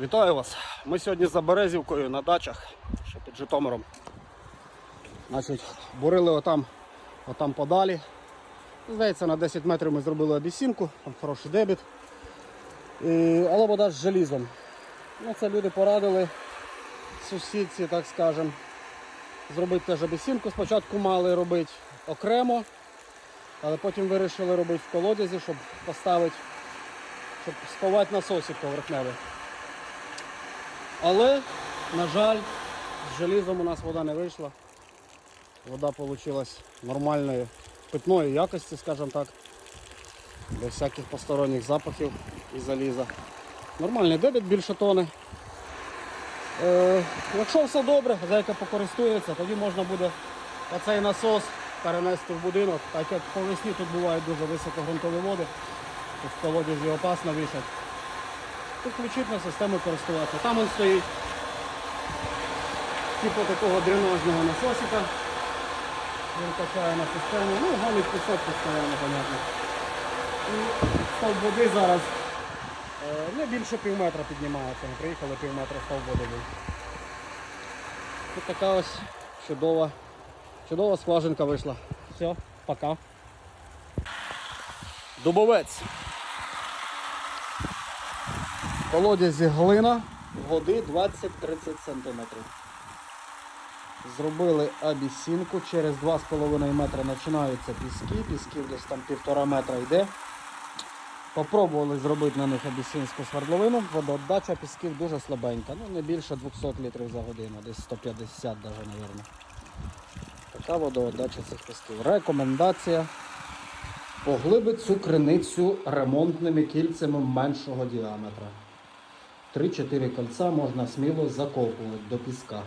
Вітаю вас! Ми сьогодні за Березівкою на дачах, ще під Житомиром. Значить, бурили отам, отам подалі. Здається, на 10 метрів ми зробили обіцінку, там хороший дебіт. І, але вода з желізом. Ну, це люди порадили сусідці, так скажемо, зробити теж обіцінку. Спочатку мали робити окремо, але потім вирішили робити в колодязі, щоб поставити, щоб сховати насосик поверхневий. Але, на жаль, з желізом у нас вода не вийшла. Вода вийшла нормальної питної якості, скажімо так. Без всяких посторонніх запахів і заліза. Нормальний дебіт більше тони. Е, якщо все добре, хазяйка покористується, тоді можна буде оцей насос перенести в будинок, так як по весні тут бувають дуже високогрунтові води, тут в колодязі опасно вішати. Тут включити на систему користуватися. Там він стоїть типу такого дренажного насосика. Він качає на систему. Ну, гонить пісок постійно, понятно. І стовп води зараз не більше пів метра піднімається. Ми приїхали пів метра стовп води був. Тут така ось чудова, чудова скважинка вийшла. Все, пока. Дубовець. Колодязі глина, води 20-30 см. Зробили абісінку, через 2,5 метри починаються піски, пісків десь там півтора метра йде. Попробували зробити на них абісінську свердловину, водоотдача пісків дуже слабенька, ну не більше 200 літрів за годину, десь 150 навіть, мабуть. Така водоотдача цих пісків. Рекомендація поглибити цю криницю ремонтними кільцями меншого діаметра. 3-4 кольця можна сміло закопувати до піска.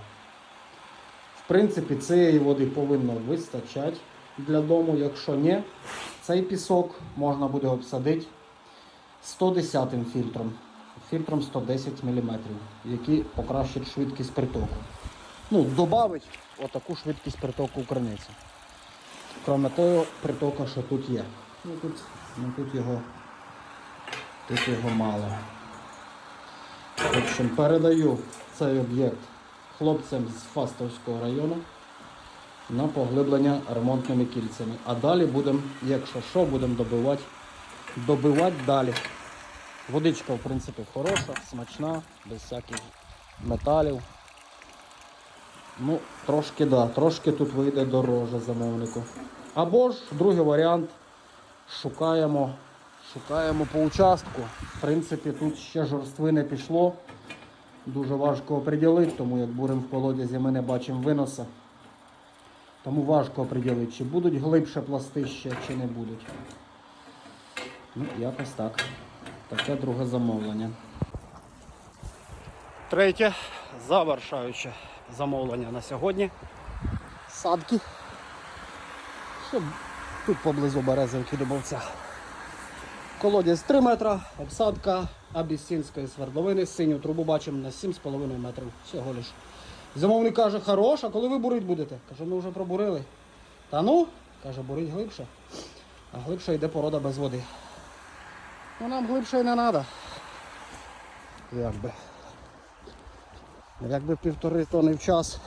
В принципі, цієї води повинно вистачати для дому. Якщо ні, цей пісок можна буде обсадити 110 фільтром. Фільтром 110 мм, який покращить швидкість притоку. Ну, додавить отаку швидкість притоку в криницю. Кроме того, притока, що тут є. Ну тут, ну, тут його тут його мало. В общем, передаю цей об'єкт хлопцям з Фастовського району на поглиблення ремонтними кільцями. А далі будемо, якщо що, будемо добивати, добивати далі. Водичка, в принципі, хороша, смачна, без всяких металів. Ну, трошки, да, трошки тут вийде дороже замовнику. Або ж другий варіант шукаємо, шукаємо по участку. В принципі, тут ще жорстви не пішло. Дуже важко оприділити, тому як бурим в колодязі ми не бачимо виноса. Тому важко оприділити, чи будуть глибше пласти ще, чи не будуть. Ну, якось так. Таке друге замовлення. Третє завершаюче замовлення на сьогодні. Садки. Щоб тут поблизу березовки Дубовця. Колодязь 3 метра, обсадка абісінської свердловини, синю трубу бачимо на 7,5 метрів всього лиш. Замовник каже, хорош, а коли ви бурить будете? Кажу, ми вже пробурили. Та ну, каже, бурить глибше. А глибше йде порода без води. Ну нам глибше і не треба. Якби. Якби півтори тони в час,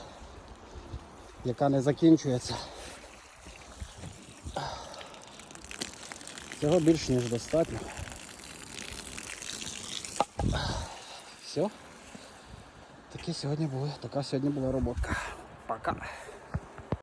яка не закінчується. Цього більш ніж достатньо. Все. Такі сьогодні були, така сьогодні була роботка. Пока.